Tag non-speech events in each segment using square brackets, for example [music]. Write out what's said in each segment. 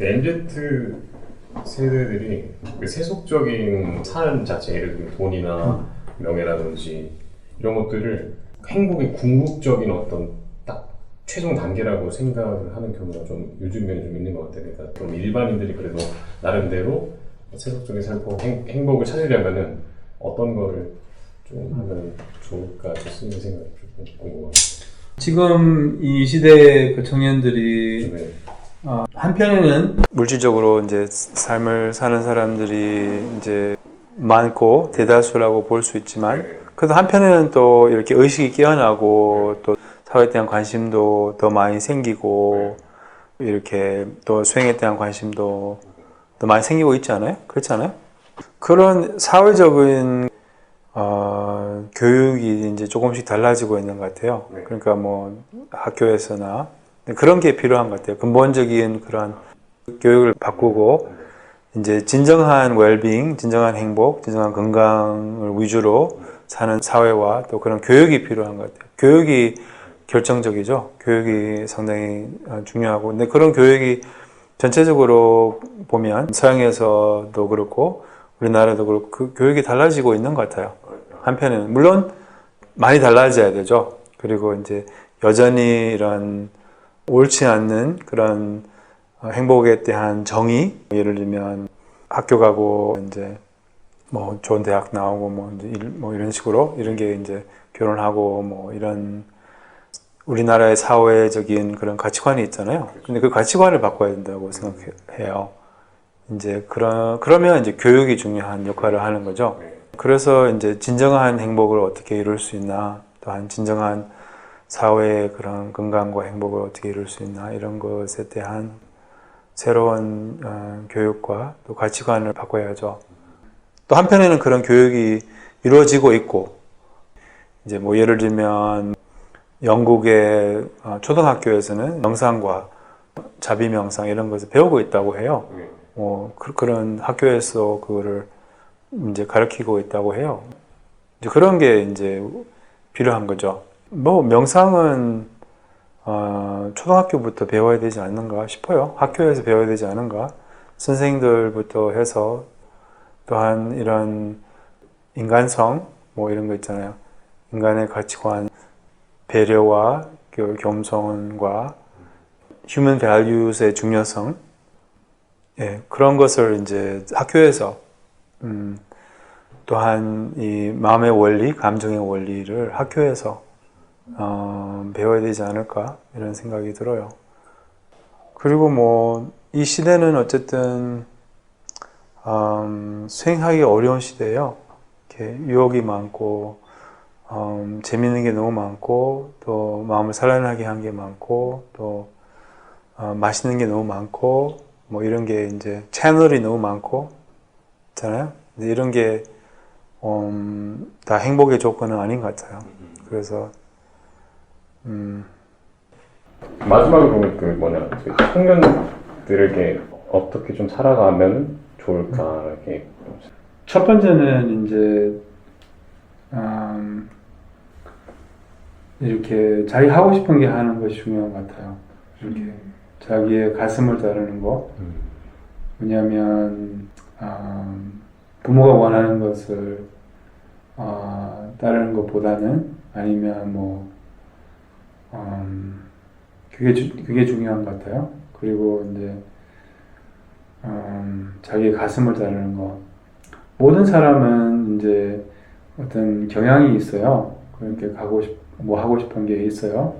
MZ 세대들이 그 세속적인 삶 자체, 예를 들면 돈이나 명예라든지 이런 것들을 행복의 궁극적인 어떤 딱 최종 단계라고 생각을 하는 경우가 좀 요즘에는 좀 있는 것 같아요. 그러니까 좀 일반인들이 그래도 나름대로 세속적인 삶, 행, 행복을 찾으려면은 어떤 거를 좀 하면 좋을까 좋습니다 생각이 좀 궁금합니다. 지금 이 시대 그 청년들이 네. 어, 한편에는 물질적으로 이제 삶을 사는 사람들이 이제 많고 대다수라고 볼 수 있지만 그래도 한편에는 또 이렇게 의식이 깨어나고 또 사회에 대한 관심도 더 많이 생기고 이렇게 또 수행에 대한 관심도 더 많이 생기고 있지 않아요? 그렇지 않아요? 그런 사회적인 어, 교육이 이제 조금씩 달라지고 있는 것 같아요. 네. 그러니까 뭐 학교에서나 그런 게 필요한 것 같아요. 근본적인 그런 교육을 바꾸고 이제 진정한 웰빙, 진정한 행복, 진정한 건강을 위주로 사는 사회와 또 그런 교육이 필요한 것 같아요. 교육이 결정적이죠. 교육이 상당히 어, 중요하고 근데 그런 교육이 전체적으로 보면 서양에서도 그렇고 우리나라도 그렇고 그 교육이 달라지고 있는 것 같아요. 한편에는 물론 많이 달라져야 되죠. 그리고 이제 여전히 이런 옳지 않는 그런 어, 행복에 대한 정의 예를 들면 학교 가고 이제 뭐 좋은 대학 나오고 뭐, 일- 뭐 이런 식으로 이런 게 이제 결혼하고 뭐 이런 우리나라의 사회적인 그런 가치관이 있잖아요. 근데 그 가치관을 바꿔야 된다고 생각해요. 이제 그러, 그러면 이제 교육이 중요한 역할을 하는 거죠. 그래서 이제 진정한 행복을 어떻게 이룰 수 있나, 또한 진정한 사회의 그런 건강과 행복을 어떻게 이룰 수 있나 이런 것에 대한 새로운 어, 교육과 또 가치관을 바꿔야죠. 또 한편에는 그런 교육이 이루어지고 있고 이제 뭐 예를 들면 영국의 어, 초등학교에서는 명상과 자비 명상 이런 것을 배우고 있다고 해요. 뭐 그, 그런 학교에서 그거를 이제 가르치고 있다고 해요. 이제 그런 게 이제 필요한 거죠. 뭐 명상은 어, 초등학교부터 배워야 되지 않는가 싶어요. 학교에서 배워야 되지 않은가. 선생님들부터 해서 또한 이런 인간성 뭐 이런 거 있잖아요. 인간의 가치관, 배려와 그 겸손과 human values의 중요성, 예, 그런 것을 이제 학교에서 음, 또한 이 마음의 원리, 감정의 원리를 학교에서 어, 배워야 되지 않을까 이런 생각이 들어요. 그리고 뭐 이 시대는 어쨌든 음, 수행하기 어려운 시대예요. 이렇게 유혹이 많고 음, 재밌는 게 너무 많고 또 마음을 살아나게 한 게 많고 또 어, 맛있는 게 너무 많고 뭐 이런 게 이제 채널이 너무 많고 있잖아요. 이런 게 음, 다 행복의 조건은 아닌 것 같아요. 그래서 음, 마지막으로 그 뭐냐 저희 청년들에게 어떻게 좀 살아가면 좋을까 이렇게 첫 번째는 이제 음, 이렇게 자기 하고 싶은 게 하는 것이 중요한 것 같아요. 이렇게 자기의 가슴을 따르는 거. 왜냐하면 음, 부모가 원하는 것을 어, 따르는 것보다는 아니면 뭐 음, 그게 주, 그게 중요한 것 같아요. 그리고 이제 음, 자기의 가슴을 따르는 거. 모든 사람은 이제 어떤 경향이 있어요. 그렇게 가고 싶, 뭐 하고 싶은 게 있어요.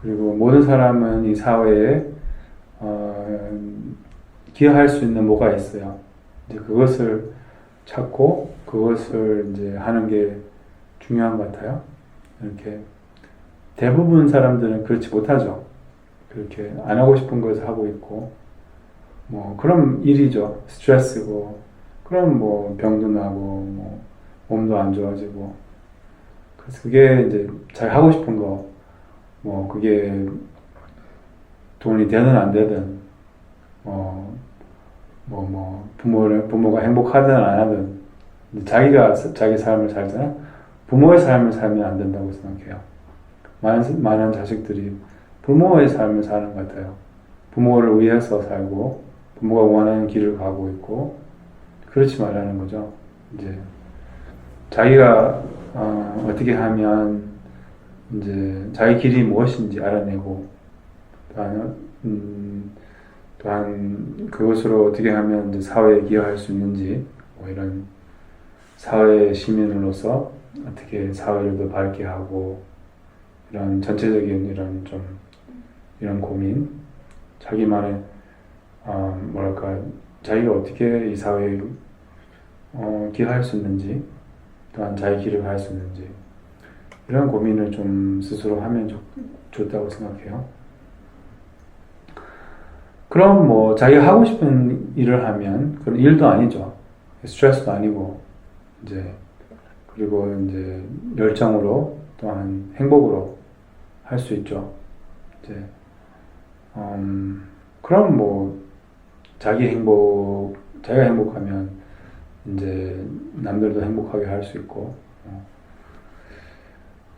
그리고 모든 사람은 이 사회에 어, 기여할 수 있는 뭐가 있어요. 이제 그것을 찾고 그것을 이제 하는 게 중요한 것 같아요. 이렇게 대부분 사람들은 그렇지 못하죠. 그렇게 안 하고 싶은 것을 하고 있고 뭐 그럼 일이죠. 스트레스고 그럼 뭐 병도 나고 뭐 몸도 안 좋아지고 그래서 그게 이제 잘 하고 싶은 거 뭐 그게 돈이 되든 안 되든 뭐 뭐, 뭐, 부모를, 부모가 행복하든 안 하든, 자기가 사- 자기 삶을 살잖아? 부모의 삶을 살면 안 된다고 생각해요. 많은, 많은 자식들이 부모의 삶을 사는 것 같아요. 부모를 위해서 살고, 부모가 원하는 길을 가고 있고 그렇지 말라는 거죠. 이제 자기가 어, 어떻게 하면 이제 자기 길이 무엇인지 알아내고 또한 음, 또한 그것으로 어떻게 하면 이제 사회에 기여할 수 있는지 뭐 이런 사회 시민으로서 어떻게 사회를 더 밝게 하고 이런 전체적인 이런 좀 이런 고민 자기만의 어, 뭐랄까 자기가 어떻게 이 사회에 어, 기여할 수 있는지 또한 자기 길을 갈 수 있는지 이런 고민을 좀 스스로 하면 좋, 좋다고 생각해요. 그럼 뭐 자기가 하고 싶은 일을 하면 그건 일도 아니죠. 스트레스도 아니고 이제 그리고 이제 열정으로 또한 행복으로 할 수 있죠. 이제 음, 그럼 뭐 자기 행복 자기가 행복하면 이제 남들도 행복하게 할 수 있고 어.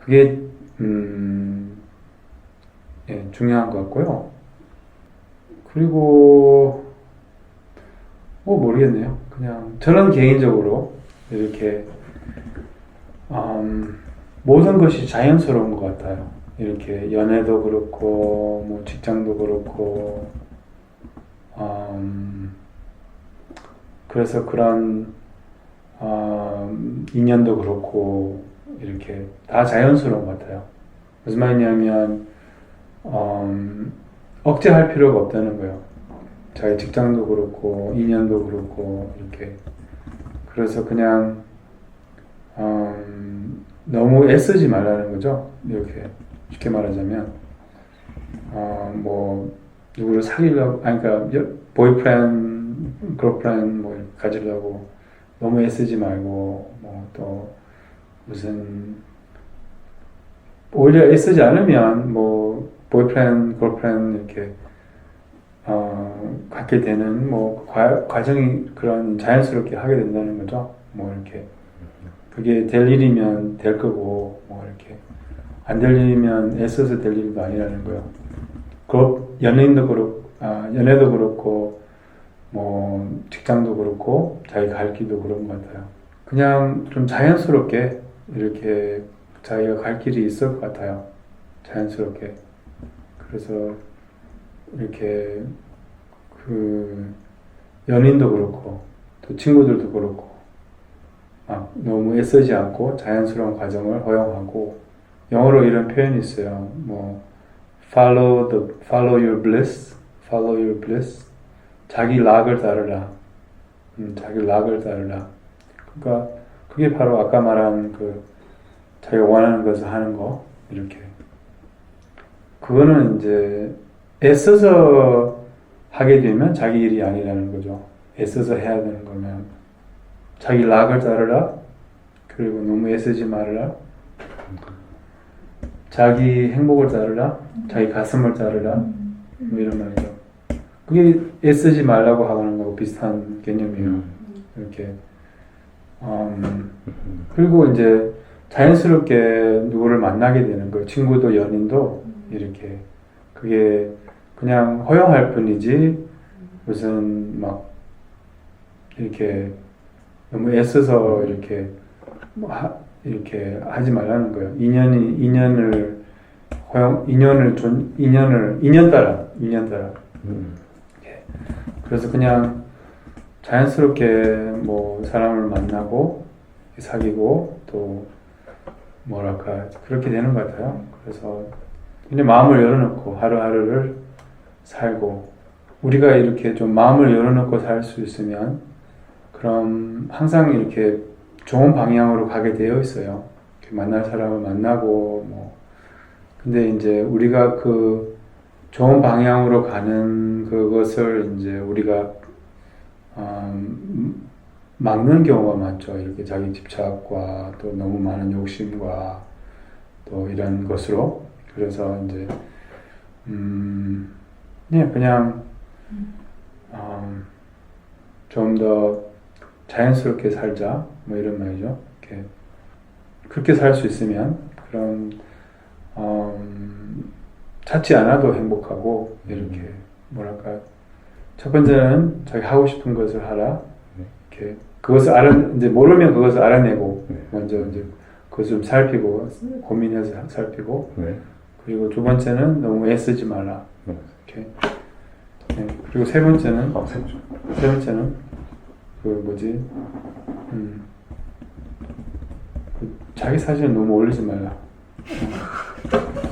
그게 음, 예, 중요한 것 같고요. 그리고 뭐 모르겠네요. 그냥 저는 개인적으로 이렇게 음, 모든 것이 자연스러운 것 같아요. 이렇게 연애도 그렇고 뭐 직장도 그렇고 음, 그래서 그런 음, 인연도 그렇고 이렇게 다 자연스러운 것 같아요. 무슨 말이냐면 음, 억제할 필요가 없다는 거예요. 자기 직장도 그렇고 인연도 그렇고 이렇게 그래서 그냥 음, 너무 애쓰지 말라는 거죠. 이렇게 쉽게 말하자면 어, 뭐 누구를 사귀려고 아니 그러니까 보이프렌드, 걸프렌드 뭐 가지려고 너무 애쓰지 말고 뭐 또 무슨 오히려 애쓰지 않으면 뭐 보이프렌드, 걸프렌드 이렇게 어, 갖게 되는 뭐 과, 과정이 그런 자연스럽게 하게 된다는 거죠. 뭐 이렇게 그게 될 일이면 될 거고 뭐 이렇게 안 될 일이면 애써서 될 일도 아니라는 거예요. 그 연예인도 그렇고 아, 연애도 그렇고 뭐 직장도 그렇고 자기가 갈 길도 그런 것 같아요. 그냥 좀 자연스럽게 이렇게 자기가 갈 길이 있을 것 같아요. 자연스럽게. 그래서 이렇게 그 연인도 그렇고 또 친구들도 그렇고 막 너무 애쓰지 않고 자연스러운 과정을 허용하고 영어로 이런 표현이 있어요. 뭐 follow the follow your bliss, follow your bliss. 자기 락을 따르라. 음, 자기 락을 따르라. 그러니까 그게 바로 아까 말한 그 자기가 원하는 것을 하는 거 이렇게. 그거는 이제 애써서 하게 되면 자기 일이 아니라는 거죠. 애써서 해야 되는 거면 자기 락을 따르라. 그리고 너무 애쓰지 말라. 자기 행복을 따르라. 자기 가슴을 따르라. 뭐 이런 말이죠. 그게 애쓰지 말라고 하는 거하고 비슷한 개념이에요. 이렇게. 음, 그리고 이제 자연스럽게 누구를 만나게 되는 거예요. 친구도 연인도 이렇게. 그게 그냥 허용할 뿐이지 무슨 막 이렇게 너무 애써서 이렇게 뭐 하, 이렇게 하지 말라는 거예요. 인연이 인연을 허용 인연을 존 인연을 인연 따라 인연 따라. 그래서 그냥 자연스럽게 뭐 사람을 만나고 사귀고 또 뭐랄까 그렇게 되는 것 같아요. 그래서 그냥 마음을 열어놓고 하루하루를 살고 우리가 이렇게 좀 마음을 열어놓고 살 수 있으면 그럼 항상 이렇게 좋은 방향으로 가게 되어 있어요. 만날 사람을 만나고 뭐 근데 이제 우리가 그 좋은 방향으로 가는 그것을 이제 우리가 음, 막는 경우가 많죠. 이렇게 자기 집착과 또 너무 많은 욕심과 또 이런 것으로 그래서 이제 음, 네, 그냥 음, 좀더 자연스럽게 살자 뭐 이런 말이죠. 이렇게 그렇게 살 수 있으면 그런 음, 찾지 않아도 행복하고 이렇게 뭐랄까 첫 번째는 자기 하고 싶은 것을 하라. 네. 이렇게 그것을 알아 이제 모르면 그것을 알아내고 네. 먼저 이제 그것을 좀 살피고 고민해서 살피고 네. 그리고 두 번째는 너무 애쓰지 말라. 네. 이렇게. 네. 그리고 세 번째는 아. 세 번째는 그 뭐지? 음. 그 자기 사진을 너무 올리지 말라. [laughs]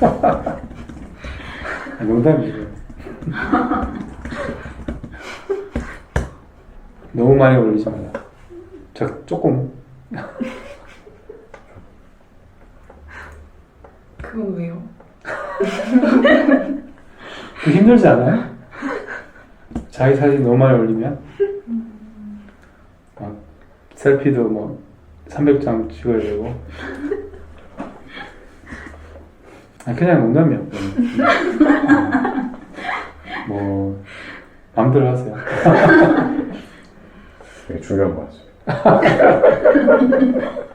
아, 농담이죠. 너무 많이 올리지 말라. 저 조금 그건 왜요? 그 힘들지 않아요? 자기 사진 너무 많이 올리면 막 셀피도 뭐 300장 찍어야 되고 [laughs] 아 그냥 농담이야 음. [laughs] 뭐 마음대로 하세요 되게 중요한 것 같습니다. [laughs]